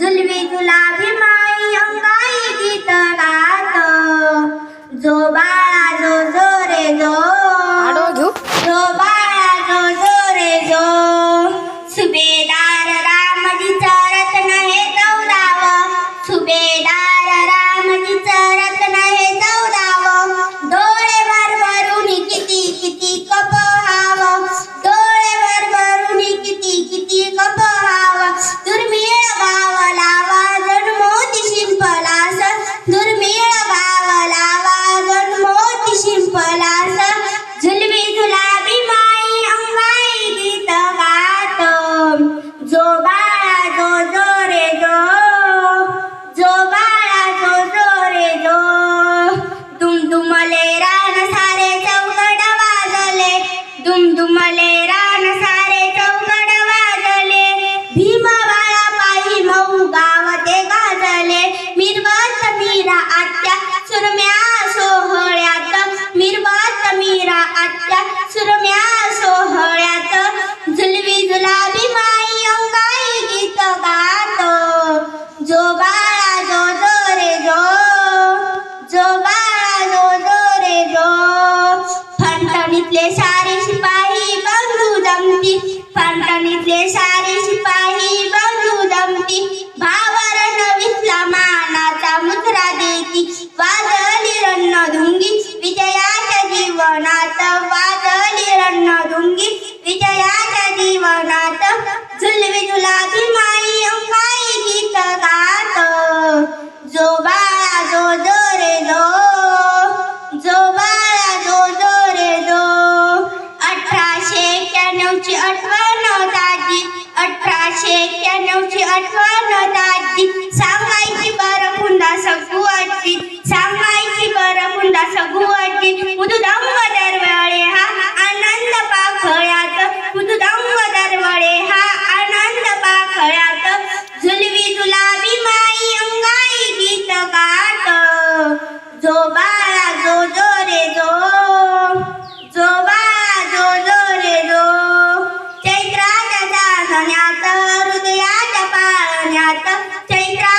जुलवी जुलाबी दुमदुमले रान सारे चौकड वाजले. भीमा बाळा पायी मऊ गावते गाजले. मिरवत मीरा आत्या सुरम्या सोहळ्यात. मिरवत मीरा आत्या सुरम्या सोहळ्यात. झुलवी जुलाबी माई अंगाई गीत गातो. जो बाळा जो जो रे जो. जो बाळा जो जो रे जो. फणफणीतले सा फणफणीतले सारे शिपाही बंधू दमती. भावर नविसला मानाचा मुद्रा देती. वाजली रणधुंगी विजयाच्या जीवनात वाजली रणधुंगी आठवण ताजी सांगायची बरं पुन्हा सगुवाची सांगायची बरं पुन्हा सगुवाची. मुदुदंग दरवेळे हा आनंद पाखळ्यात मुदुदंग दरवेळे हा आनंद पाखळ्यात. 30